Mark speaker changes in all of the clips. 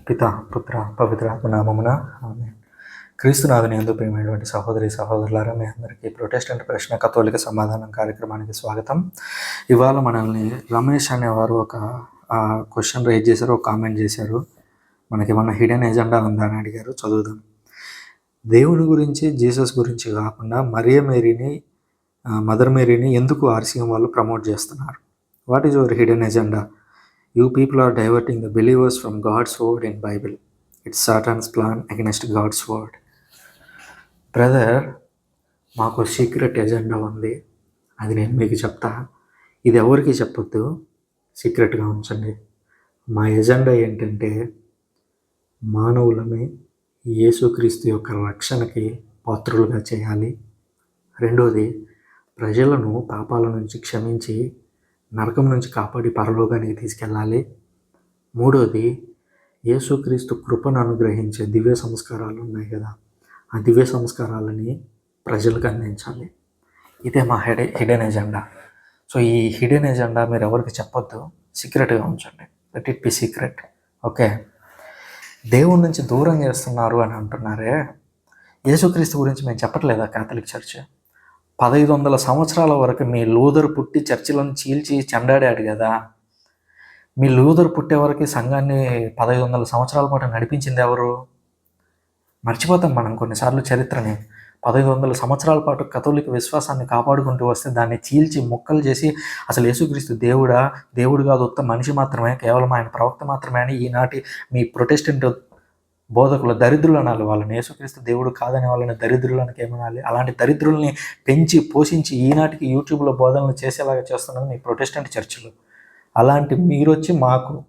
Speaker 1: పిత పుత్ర పవిత్ర నామమున ఆమె క్రీస్తునాథుని ఎందు ప్రేమైనటువంటి సహోదరి సహోదరులారా మీ అందరికీ ప్రొటెస్టెంట్ ప్రశ్న కథోలిక సమాధానం కార్యక్రమానికి స్వాగతం. ఇవాళ మనల్ని రమేష్ అనేవారు ఒక క్వశ్చన్ రైజ్ చేశారు ఒక కామెంట్ చేశారు. మనకి ఏమన్నా హిడెన్ ఎజెండా ఉందా అని అడిగారు. చదువుదాం. దేవుని గురించి జీసస్ గురించి కాకుండా మరియ మేరీని మదర్ మేరీని ఎందుకు ఆర్సీఎం వాళ్ళు ప్రమోట్ చేస్తున్నారు? What is your hidden agenda you people are diverting the believers from God's word in Bible it's Satan's plan against God's word brother మాకు సీక్రెట్ ఎజెండా ఉంది. అది నేను మీకు చెప్తా. ఇది ఎవరికి చెప్పొద్దు? సీక్రెట్గా ఉంచండి. మా ఎజెండా ఏంటంటే మానవులని యేసుక్రీస్తు యొక్క రక్షణకి పాత్రులుగా చేయాలి. రెండోది ప్రజలను పాపాల నుంచి క్షమించి నరకం నుంచి కాపాడి పరలోకానికి తీసుకెళ్ళాలి. మూడోది యేసుక్రీస్తు కృపను అనుగ్రహించే దివ్య సంస్కారాలు ఉన్నాయి కదా. ఆ దివ్య సంస్కారాలని ప్రజలకు అందించాలి. ఇదే మా హెడ్ హిడెన్ ఎజెండా. సో ఈ హిడెన్ ఎజెండా మీరు ఎవరికి చెప్పొద్దు సీక్రెట్గా ఉంచండి. That it be secret okay? దేవుడి నుంచి దూరం చేస్తున్నారు అని అంటున్నారే. యేసుక్రీస్తు గురించి మేము చెప్పట్లేదా కాథలిక్ చర్చ్ పదహైదు వందల సంవత్సరాల వరకు మీ లూదర్ పుట్టి చర్చిలను చీల్చి చెండాడాడు కదా. మీ లూదర్ పుట్టే వరకు సంఘాన్ని పదహైదు వందల సంవత్సరాల పాటు నడిపించింది ఎవరు? మర్చిపోతాం మనం కొన్నిసార్లు చరిత్రని. పదహైదు వందల సంవత్సరాల పాటు కథోలిక విశ్వాసాన్ని కాపాడుకుంటూ వస్తే దాన్ని చీల్చి ముక్కలు చేసి అసలు యేసుక్రీస్తు దేవుడా? దేవుడు కాదు ఉత్త మనిషి మాత్రమే కేవలం ఆయన ప్రవక్త మాత్రమే అని ఈనాటి మీ ప్రొటెస్టెంట్ బోధకులు దరిద్రులు అనాలి వాళ్ళని. యేసుక్రీస్తు దేవుడు కాదని వాళ్ళని దరిద్రులనికి ఏమనాలి? అలాంటి దరిద్రుల్ని పెంచి పోషించి ఈనాటికి యూట్యూబ్లో బోధనలు చేసేలాగా చేస్తున్నది మీ ప్రొటెస్టెంట్ చర్చిలు. అలాంటి మీరు వచ్చి మాకు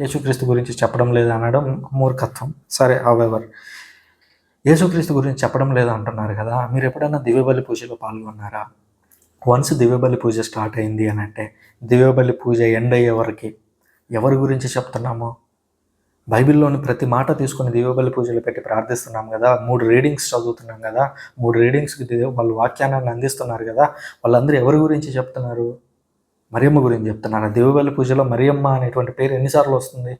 Speaker 1: యేసుక్రీస్తు గురించి చెప్పడం లేదు అనడం మూర్ఖత్వం. సరే అవెవర్ యేసుక్రీస్తు గురించి చెప్పడం లేదు అంటున్నారు కదా మీరు ఎప్పుడైనా దివ్యబలి పూజలో పాల్గొన్నారా? వన్స్ దివ్యబలి పూజ స్టార్ట్ అయింది అని అంటే దివ్యబలి పూజ ఎండ్ అయ్యే వరకు ఎవరి గురించి చెప్తున్నామో? బైబిల్లోని ప్రతి మాట తీసుకొని దివ్యబలి పూజలు పెట్టి ప్రార్థిస్తున్నాం కదా. మూడు రీడింగ్స్ చదువుతున్నాం కదా. మూడు రీడింగ్స్కి వాళ్ళు వాక్యాన్ని అందిస్తున్నారు కదా. వాళ్ళందరూ ఎవరి గురించి చెప్తున్నారు? మరియమ్మ గురించి చెప్తున్నారు? దివ్యబలి పూజలో మరియమ్మ అనేటువంటి పేరు ఎన్నిసార్లు వస్తుంది?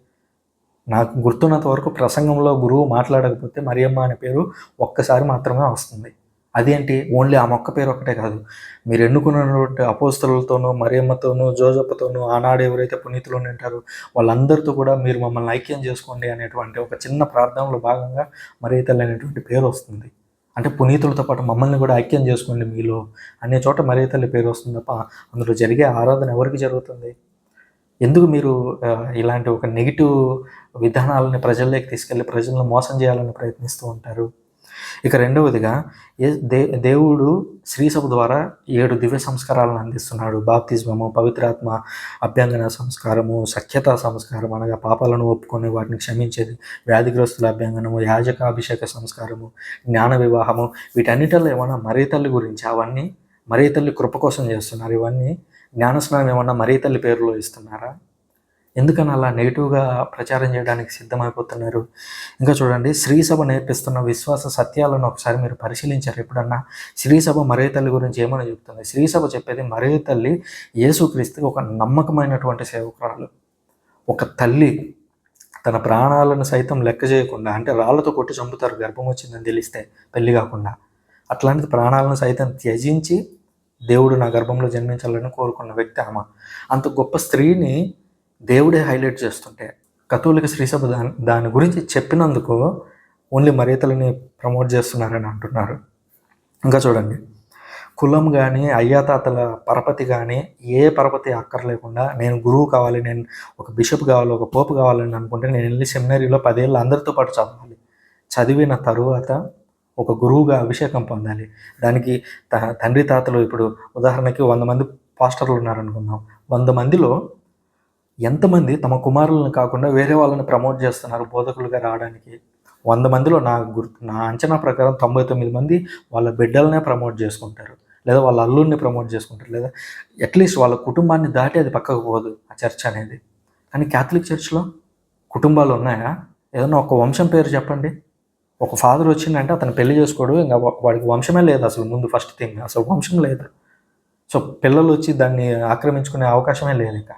Speaker 1: నాకు గుర్తున్నంత వరకు ప్రసంగంలో గురువు మాట్లాడకపోతే మరియమ్మ అనే పేరు ఒక్కసారి మాత్రమే వస్తుంది. అదేంటి? ఓన్లీ ఆ మొక్క పేరు ఒకటే కాదు. మీరు ఎన్నుకున్నటువంటి అపోస్తలతోనూ మరియమ్మతోనూ జోజప్పతోనూ ఆనాడు ఎవరైతే పునీతులు ఉంటారో వాళ్ళందరితో కూడా మీరు మమ్మల్ని ఐక్యం చేసుకోండి అనేటువంటి ఒక చిన్న ప్రార్థనలో భాగంగా మరియ అనేటువంటి పేరు వస్తుంది. అంటే పునీతులతో పాటు మమ్మల్ని కూడా ఐక్యం చేసుకోండి మీలో. అనే చోట మరియ పేరు వస్తుంది తప్ప అందులో జరిగే ఆరాధన ఎవరికి జరుగుతుంది? ఎందుకు మీరు ఇలాంటి ఒక నెగిటివ్ విధానాలని ప్రజల్లోకి తీసుకెళ్ళి ప్రజలను మోసం చేయాలని ప్రయత్నిస్తూ ఉంటారు? ఇక రెండవదిగా దే దేవుడు శ్రీసభ ద్వారా ఏడు దివ్య సంస్కారాలను అందిస్తున్నాడు. బాప్తిజమము పవిత్రాత్మ అభ్యంగన సంస్కారము సఖ్యతా సంస్కారం అనగా పాపాలను ఒప్పుకొని వాటిని క్షమించేది వ్యాధిగ్రస్తుల అభ్యంగనము యాజకాభిషేక సంస్కారము జ్ఞాన వివాహము వీటన్నిటిలో ఏమన్నా మరీ తల్లి గురించి అవన్నీ మరీ తల్లి కృప కోసం చేస్తున్నారు ఇవన్నీ జ్ఞానస్నానం ఏమన్నా మరీ తల్లి పేరులో ఇస్తున్నారా? ఎందుకని అలా నెగిటివ్గా ప్రచారం చేయడానికి సిద్ధమైపోతున్నారు? ఇంకా చూడండి శ్రీసభ నేర్పిస్తున్న విశ్వాస సత్యాలను ఒకసారి మీరు పరిశీలించారు ఎప్పుడన్నా? శ్రీసభ మరే తల్లి గురించి ఏమని చెప్తుంది? శ్రీసభ చెప్పేది మరే తల్లి యేసుక్రీస్తు ఒక నమ్మకమైనటువంటి సేవకురాలు. ఒక తల్లి తన ప్రాణాలను సైతం లెక్క చేయకుండా అంటే రాళ్ళతో కొట్టి చంపుతారు గర్భం వచ్చిందని తెలిస్తే పెళ్ళి కాకుండా. అట్లాంటి ప్రాణాలను సైతం త్యజించి దేవుడు నా గర్భంలో జన్మించాలని కోరుకున్న వ్యక్తి ఆమె. అంత గొప్ప స్త్రీని దేవుడే హైలైట్ చేస్తుంటే కథోలిక శ్రీసభ దాని దాని గురించి చెప్పినందుకు ఓన్లీ మర్యాదలని ప్రమోట్ చేస్తున్నారని అంటున్నారు. ఇంకా చూడండి. కులం కానీ అయ్యాతాతల పరపతి కానీ ఏ పరపతి అక్కర్లేకుండా నేను గురువు కావాలి నేను ఒక బిషప్ కావాలి ఒక పోపు కావాలని అనుకుంటే నేను వెళ్ళి సెమినరీలో పదేళ్ళు అందరితో పాటు చదవాలి. చదివిన తరువాత ఒక గురువుగా అభిషేకం పొందాలి. దానికి త- తండ్రి తాతలు ఇప్పుడు ఉదాహరణకి వంద మంది పాస్టర్లు ఉన్నారనుకుందాం. వంద మందిలో ఎంతమంది తమ కుమారులను కాకుండా వేరే వాళ్ళని ప్రమోట్ చేస్తున్నారు బోధకులుగా రావడానికి? వంద మందిలో నా గుర్తు నా అంచనా ప్రకారం తొంభై తొమ్మిది మంది వాళ్ళ బిడ్డలనే ప్రమోట్ చేసుకుంటారు. లేదా వాళ్ళ అల్లుడిని ప్రమోట్ చేసుకుంటారు. లేదా అట్లీస్ట్ వాళ్ళ కుటుంబాన్ని దాటి అది పక్కకు పోదు ఆ చర్చ్ అనేది. కానీ క్యాథలిక్ చర్చ్లో కుటుంబాలు ఉన్నాయా? ఏదైనా ఒక వంశం పేరు చెప్పండి. ఒక ఫాదర్ వచ్చిందంటే అతను పెళ్ళి చేసుకోడు ఇంకా వాడికి వంశమే లేదు అసలు ముందు ఫస్ట్ థింగ్. అసలు వంశం లేదు. సో పిల్లలు వచ్చి దాన్ని ఆక్రమించుకునే అవకాశమే లేదు ఇంకా.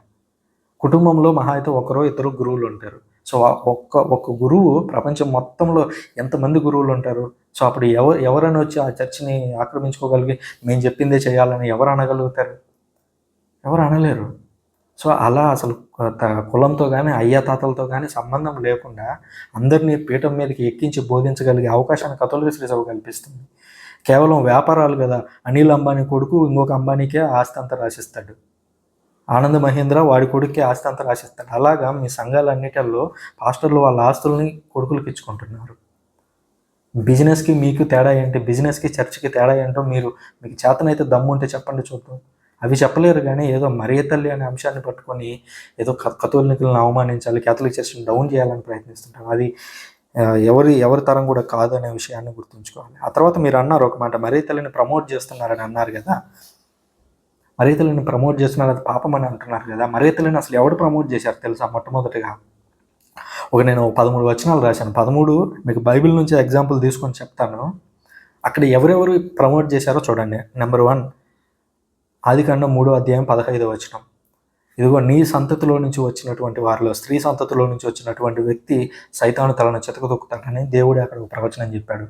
Speaker 1: కుటుంబంలో మహా అయితే ఒకరో ఇద్దరు గురువులు ఉంటారు. సో ఒక్క ఒక్క గురువు ప్రపంచం మొత్తంలో ఎంతమంది గురువులు ఉంటారు? సో అప్పుడు ఎవరు ఎవరైనా వచ్చి ఆ చర్చిని ఆక్రమించుకోగలిగి మేము చెప్పిందే చేయాలని ఎవరు అనగలుగుతారు? ఎవరు అనలేరు. సో అలా అసలు త- కులంతో కానీ అయ్యా తాతలతో కానీ సంబంధం లేకుండా అందరినీ పీఠం మీదకి ఎక్కించి బోధించగలిగే అవకాశాన్ని కథలు శ్రీసభ కల్పిస్తుంది. కేవలం వ్యాపారాలు కదా. అనిల్ అంబానీ కొడుకు ఇంకొక అంబానీకే ఆస్తి అంతా రాసిస్తాడు. ఆనంద్ మహేంద్ర వాడి కొడుక్కి ఆస్తి అంతా రాసిస్తాడు. అలాగా మీ సంఘాలన్నిటిలో పాస్టర్లు వాళ్ళ ఆస్తుల్ని కొడుకులకు ఇచ్చుకుంటున్నారు. బిజినెస్కి మీకు తేడా ఏంటి? బిజినెస్కి చర్చ్కి తేడా ఏంటో మీరు మీకు చేతనైతే దమ్ము ఉంటే చెప్పండి చూద్దాం. అవి చెప్పలేరు కానీ ఏదో మరియ తల్లి అనే అంశాన్ని పట్టుకొని ఏదో క- కథోలికులను అవమానించాలి కేథలిక్ చర్చ్ని డౌన్ చేయాలని ప్రయత్నిస్తుంటారు. అది ఎవరి ఎవరి తరం కూడా కాదు అనే విషయాన్ని గుర్తుంచుకోవాలి. ఆ తర్వాత మీరు అన్నారు ఒక మాట మరియ తల్లిని ప్రమోట్ చేస్తున్నారని అన్నారు కదా? మరియ ప్రమోట్ చేస్తున్నారు అది పాపం అని అంటున్నారు కదా. మరేతలను అసలు ఎవడు ప్రమోట్ చేశారు తెలుసా మొట్టమొదటిగా? ఒక నేను పదమూడు వచనాలు రాశాను. పదమూడు మీకు బైబిల్ నుంచి ఎగ్జాంపుల్ తీసుకొని చెప్తాను. అక్కడ ఎవరెవరు ప్రమోట్ చేశారో చూడండి. నెంబర్ వన్ ఆదికాండం మూడో అధ్యాయం పదహైదో వచనం. ఇదిగో నీ సంతతిలో నుంచి వచ్చినటువంటి వారిలో స్త్రీ సంతతిలో నుంచి వచ్చినటువంటి వ్యక్తి సైతాను తలను చెతకదొక్కుతాడని దేవుడు అక్కడ ఒక ప్రవచనం చెప్పాడు.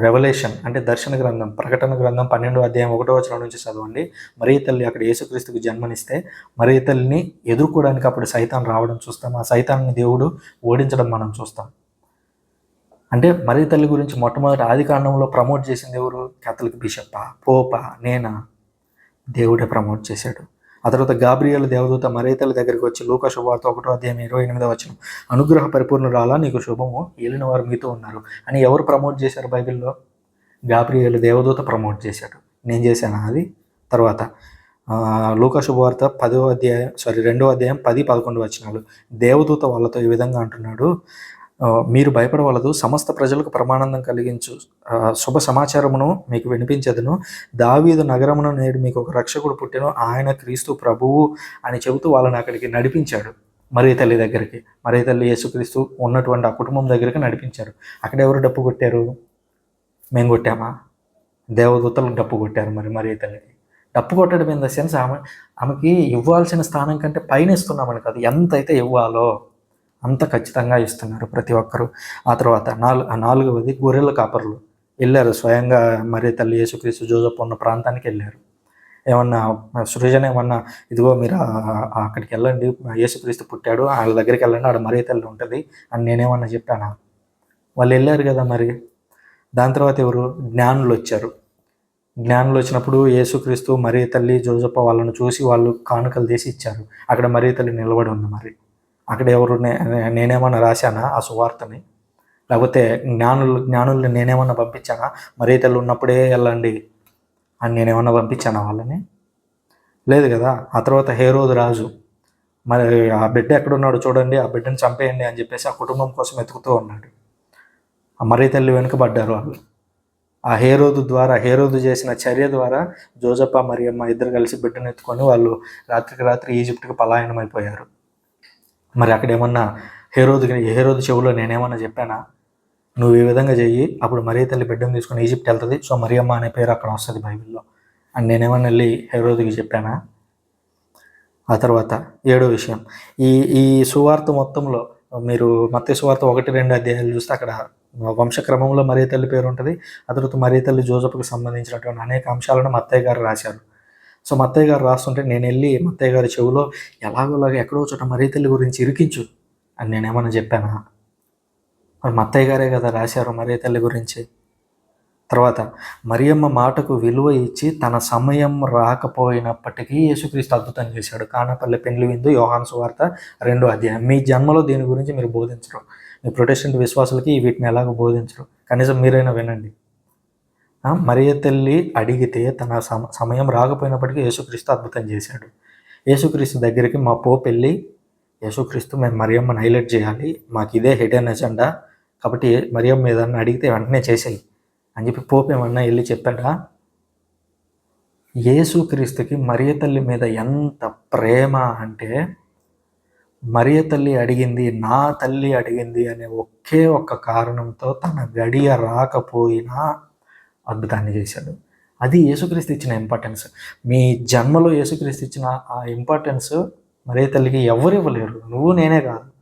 Speaker 1: రెవల్యూషన్ అంటే దర్శన గ్రంథం ప్రకటన గ్రంథం పన్నెండో అధ్యాయం ఒకటో వచనం నుంచి చదవండి. మరీ తల్లి అక్కడ యేసుక్రీస్తుకు జన్మనిస్తే మరీ తల్లిని ఎదుర్కోవడానికి అప్పుడు సైతాన్ రావడం చూస్తాం. ఆ సైతాన్ని దేవుడు ఓడించడం మనం చూస్తాం. అంటే మరీ తల్లి గురించి మొట్టమొదటి ఆది కాండంలో ప్రమోట్ చేసింది ఎవరు? కేథలిక్ బిషప్పా పోపా నేనా? దేవుడే ప్రమోట్ చేశాడు. ఆ తర్వాత గాబ్రియల్ దేవదూత మరేతల దగ్గరికి వచ్చి లోక శుభార్త ఒకటో అధ్యాయం ఇరవై ఎనిమిదో వచ్చిన అనుగ్రహ పరిపూర్ణురాలా నీకు శుభము. ఏలిన వారు మీతో ఉన్నారు. అని ఎవరు ప్రమోట్ చేశారు బైబిల్లో? గాబ్రియల్ దేవదూత ప్రమోట్ చేశాడు. నేను చేశాను అది? తర్వాత లోక శుభవార్త పదో అధ్యాయం సారీ రెండో అధ్యాయం పది పదకొండు వచనాలు. దేవదూత వాళ్ళతో ఈ విధంగా అంటున్నాడు మీరు భయపడవలదు. సమస్త ప్రజలకు ప్రమాణందం కలిగించు. శుభ సమాచారమును మీకు వినిపించదును. దావీదు నగరమును నేడు మీకు ఒక రక్షకుడు పుట్టిన. ఆయన క్రీస్తు ప్రభువు అని చెబుతూ వాళ్ళని అక్కడికి నడిపించాడు. మరీ తల్లి దగ్గరికి. మరీ తల్లి యేసుక్రీస్తు ఉన్నటువంటి ఆ కుటుంబం దగ్గరికి నడిపించారు. అక్కడ ఎవరు డప్పు కొట్టారు? మేము కొట్టామా? దేవదూతలు డప్పు కొట్టారు మరి మరీ తల్లికి. డప్పు కొట్టడం ఇన్ ద సెన్స్ ఆమె ఆమెకి ఇవ్వాల్సిన స్థానం కంటే పైన ఇస్తున్నామని కాదు. ఎంత అయితే ఇవ్వాలో అంత ఖచ్చితంగా ఇస్తున్నారు ప్రతి ఒక్కరూ. ఆ తర్వాత నాలుగు నాలుగవది గొర్రెల కాపర్లు. వెళ్ళారు స్వయంగా మరి తల్లి యేసుక్రీస్తు జోజప్ ఉన్న ప్రాంతానికి వెళ్ళారు. ఏమన్నా సృజన ఏమన్నా ఇదిగో మీరు అక్కడికి వెళ్ళండి యేసుక్రీస్తు పుట్టాడు వాళ్ళ దగ్గరికి వెళ్ళండి ఆడ మరీ తల్లి ఉంటుంది అని నేనేమన్నా చెప్పానా? వాళ్ళు వెళ్ళారు కదా మరి. దాని తర్వాత ఎవరు? జ్ఞానులు వచ్చారు. జ్ఞానులు వచ్చినప్పుడు యేసుక్రీస్తు మరీ తల్లి జోజప్ప వాళ్ళను చూసి వాళ్ళు కానుకలు తీసి ఇచ్చారు. అక్కడ మరీ తల్లి నిలబడి ఉంది మరి. అక్కడ ఎవరు నేనేమన్నా రాశానా ఆ సువార్తని? లేకపోతే జ్ఞానులు జ్ఞానుల్ని నేనేమన్నా పంపించానా? మరీ తల్లి ఉన్నప్పుడే వెళ్ళండి అని నేనేమన్నా పంపించానా వాళ్ళని? లేదు కదా. ఆ తర్వాత హేరోదు రాజు మరి ఆ బిడ్డ ఎక్కడున్నాడు చూడండి ఆ బిడ్డను చంపేయండి అని చెప్పేసి ఆ కుటుంబం కోసం వెతుకుతూ ఉన్నాడు. ఆ మరీ తల్లి వెనుకబడ్డారు వాళ్ళు. ఆ హేరోదు ద్వారా హేరోదు చేసిన చర్య ద్వారా జోజప్ప మరియమ్మ ఇద్దరు కలిసి బిడ్డను ఎత్తుకొని వాళ్ళు రాత్రికి రాత్రి ఈజిప్ట్కి పలాయనం అయిపోయారు మరి అక్కడ ఏమన్నా హేరోదుకి హేరోదు చెవులో నేనేమన్నా చెప్పానా? నువ్వు ఈ విధంగా చెయ్యి అప్పుడు మరీ తల్లి బిడ్డను తీసుకుని ఈజిప్ట్ వెళ్తుంది. సో మరియమ్మ అనే పేరు అక్కడ వస్తుంది బైబిల్లో. అని నేనేమన్నా వెళ్ళి హేరోదుకి చెప్పానా? ఆ తర్వాత ఏడో విషయం. ఈ ఈ సువార్త మొత్తంలో మీరు మత్స్య సువార్త ఒకటి రెండు అధ్యాయాలు చూస్తే అక్కడ వంశక్రమంలో మరీ తల్లి పేరు ఉంటుంది. ఆ తర్వాత మరీ తల్లి జోజపుకి సంబంధించినటువంటి అనేక అంశాలను మత్తయ్య గారు రాశారు. సో మత్తయ్య గారు రాస్తుంటే నేను వెళ్ళి మత్తయ్య గారి చెవిలో ఎలాగోలాగా ఎక్కడో చోట మరీ తల్లి గురించి ఇరికించు అని నేనేమన్నా చెప్పానా? మరి మత్తయ్య గారే కదా రాశారు మరీ తల్లి గురించి. తర్వాత మరియమ్మ మాటకు విలువ ఇచ్చి తన సమయం రాకపోయినప్పటికీ యేసుక్రీస్తు అద్భుతం చేశాడు. కానపల్లె పెండ్లి విందు యోహాను సువార్త రెండో అధ్యాయం. మీ జన్మలో దీని గురించి మీరు బోధించరు. మీ ప్రొటెస్టెంట్ విశ్వాసులకి వీటిని ఎలాగో బోధించరు. కనీసం మీరైనా వినండి. మరియ తల్లి అడిగితే తన సమ సమయం రాకపోయినప్పటికీ యేసుక్రీస్తు అద్భుతం చేశాడు. యేసుక్రీస్తు దగ్గరికి మా పోపు వెళ్ళి యేసుక్రీస్తు మేము మరియమ్మని హైలైట్ చేయాలి మాకు ఇదే హిడెన్ ఎజెండా కాబట్టి మరియమ్మ ఏదన్నా అడిగితే వెంటనే చేసేయి అని చెప్పి పోపు ఏమన్నా వెళ్ళి చెప్పాడా? యేసుక్రీస్తుకి మరియ తల్లి మీద ఎంత ప్రేమ అంటే మరియ తల్లి అడిగింది నా తల్లి అడిగింది అనే ఒకే ఒక్క కారణంతో తన గడియ రాకపోయినా అద్భుతాన్ని చేశాడు. అది యేసుక్రీస్తు ఇచ్చిన ఇంపార్టెన్స్ మీ జన్మలో యేసుక్రీస్తు ఇచ్చిన ఆ ఇంపార్టెన్స్ మరే తల్లికి ఎవరు ఇవ్వలేరు. నువ్వు నేనే కాదు.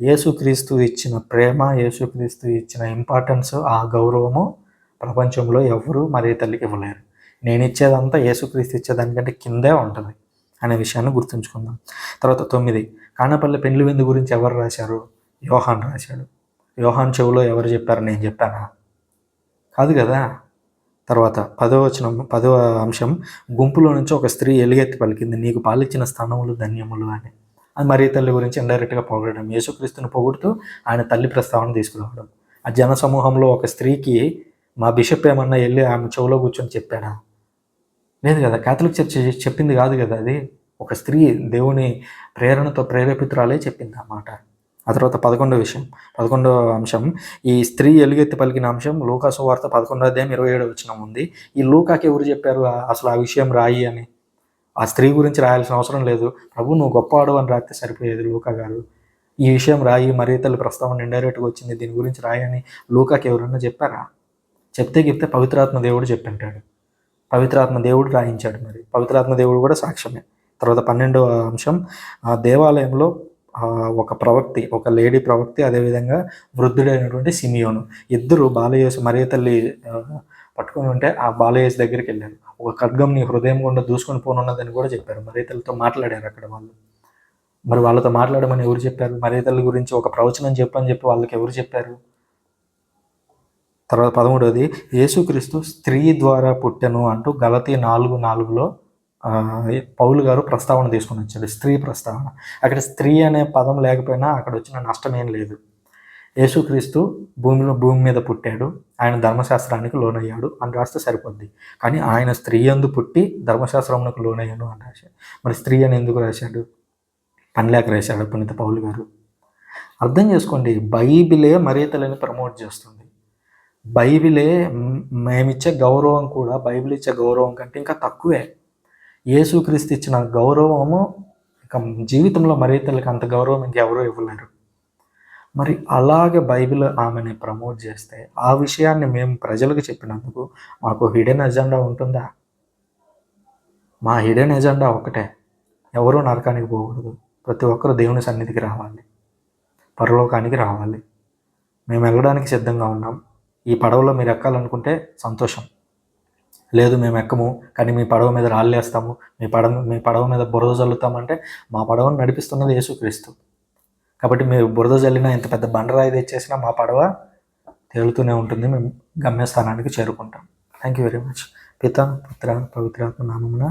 Speaker 1: యేసుక్రీస్తు ఇచ్చిన ప్రేమ యేసుక్రీస్తు ఇచ్చిన ఇంపార్టెన్స్ ఆ గౌరవము ప్రపంచంలో ఎవరు మరే తల్లికి ఇవ్వలేరు. నేను ఇచ్చేదంతా యేసుక్రీస్తు ఇచ్చేదానికంటే కిందే ఉంటుంది అనే విషయాన్ని గుర్తుంచుకుందాం. తర్వాత తొమ్మిది. కానపల్లి పెండ్లి విందు గురించి ఎవరు రాశారు? యోహాన్ రాశాడు. యోహాన్ చెవులో ఎవరు చెప్పారు నేను చెప్పానా? కాదు కదా? తర్వాత పదవ వచనం పదవ అంశం గుంపులో నుంచి ఒక స్త్రీ ఎలుగెత్తి పలికింది నీకు పాలిచ్చిన స్థానములు ధన్యములు అని. అది మరీ తల్లి గురించి ఇండైరెక్ట్గా పొగడడం యేసుక్రీస్తుని పొగుడుతూ ఆయన తల్లి ప్రస్తావన తీసుకురావడం. ఆ జన సమూహంలో ఒక స్త్రీకి మా బిషప్ ఏమన్నా వెళ్ళి ఆమె చెవులో కూర్చొని చెప్పాడా? లేదు కదా కేథలిక్ చర్చ్ చెప్పింది కాదు కదా అది. ఒక స్త్రీ దేవుని ప్రేరణతో ప్రేరేపితురాలే చెప్పింది ఆ మాట. ఆ తర్వాత పదకొండో విషయం. పదకొండో అంశం ఈ స్త్రీ ఎలుగెత్తి పలికిన అంశం లూకాసు వార్త పదకొండో అధ్యాయం ఇరవై ఏడో వచ్చిన ఉంది. ఈ లూకాకి ఎవరు చెప్పారు? అసలు ఆ విషయం రాయి అని. ఆ స్త్రీ గురించి రాయాల్సిన అవసరం లేదు. ప్రభు నువ్వు గొప్పవాడు అని రాస్తే సరిపోయేది లూకా గారు. ఈ విషయం రాయి మరీ తల్లి ప్రస్తావన ఇండైరెక్ట్గా వచ్చింది. దీని గురించి రాయి అని లూకాకి ఎవరన్నా చెప్పారా? చెప్తే చెప్తే పవిత్రాత్మ దేవుడు చెప్పింటాడు పవిత్రాత్మ దేవుడు రాయించాడు మరి. పవిత్రాత్మ దేవుడు కూడా సాక్ష్యమే. తర్వాత పన్నెండవ అంశం ఆ దేవాలయంలో ఒక ప్రవక్తి ఒక లేడీ ప్రవక్తి అదేవిధంగా వృద్ధుడైనటువంటి సిమియోను. ఇద్దరు బాలయేసు మరియ తల్లి పట్టుకొని ఉంటే ఆ బాలయేసు దగ్గరికి వెళ్ళారు. ఒక ఖడ్గం నీ హృదయం గుండా దూసుకొని పోనున్నదని కూడా చెప్పారు. మరియ తల్లితో మాట్లాడారు అక్కడ వాళ్ళు. మరి వాళ్ళతో మాట్లాడమని ఎవరు చెప్పారు? మరియ తల్లి గురించి ఒక ప్రవచనం చెప్పని చెప్పి వాళ్ళకి ఎవరు చెప్పారు? తర్వాత పదమూడవది యేసుక్రీస్తు స్త్రీ ద్వారా పుట్టెను అంటూ గలతీ నాలుగు నాలుగులో పౌలు గారు ప్రస్తావన తీసుకుని వచ్చాడు స్త్రీ ప్రస్తావన. అక్కడ స్త్రీ అనే పదం లేకపోయినా అక్కడ వచ్చిన నష్టం ఏం లేదు. యేసుక్రీస్తు భూమిలో భూమి మీద పుట్టాడు ఆయన ధర్మశాస్త్రానికి లోనయ్యాడు అని రాస్తే సరిపోద్ది. కానీ ఆయన స్త్రీ అందు పుట్టి ధర్మశాస్త్రమునకు లోనయ్యాను అని రాశాడు. మరి స్త్రీ అని ఎందుకు రాశాడు? పని లేక రాశాడు పునీత పౌలు గారు. అర్థం చేసుకోండి బైబిలే మరీతలని ప్రమోట్ చేస్తుంది. బైబిలే మేమిచ్చే గౌరవం కూడా బైబిల్ ఇచ్చే గౌరవం కంటే ఇంకా తక్కువే. యేసుక్రీస్తు ఇచ్చిన గౌరవము ఇక జీవితంలో మరీతలకి అంత గౌరవం ఇంకెవరూ ఇవ్వలేరు. మరి అలాగే బైబిల్ ఆమెని ప్రమోట్ చేస్తే ఆ విషయాన్ని మేము ప్రజలకు చెప్పినందుకు మాకు హిడెన్ ఎజెండా ఉంటుందా? మా హిడెన్ ఎజెండా ఒకటే ఎవరూ నరకానికి పోకూడదు. ప్రతి ఒక్కరు దేవుని సన్నిధికి రావాలి. పరలోకానికి రావాలి. మేము వెళ్ళడానికి సిద్ధంగా ఉన్నాం. ఈ పడవలో మీరు ఎక్కాలనుకుంటే సంతోషం. లేదు మేము ఎక్కము కానీ మీ పడవ మీద రాళ్ళేస్తాము మీ పడవ మీ పడవ మీద బురద చల్లుతామంటే మా పడవను నడిపిస్తున్నది యేసుక్రీస్తు. కాబట్టి మీరు బురద చల్లినా ఇంత పెద్ద బండరాయి తెచ్చేసినా మా పడవ తేలుతూనే ఉంటుంది మేము గమ్యస్థానానికి చేరుకుంటాం. థ్యాంక్ యూ వెరీ మచ్ పిత పుత్ర పవిత్రాత్మ నామమున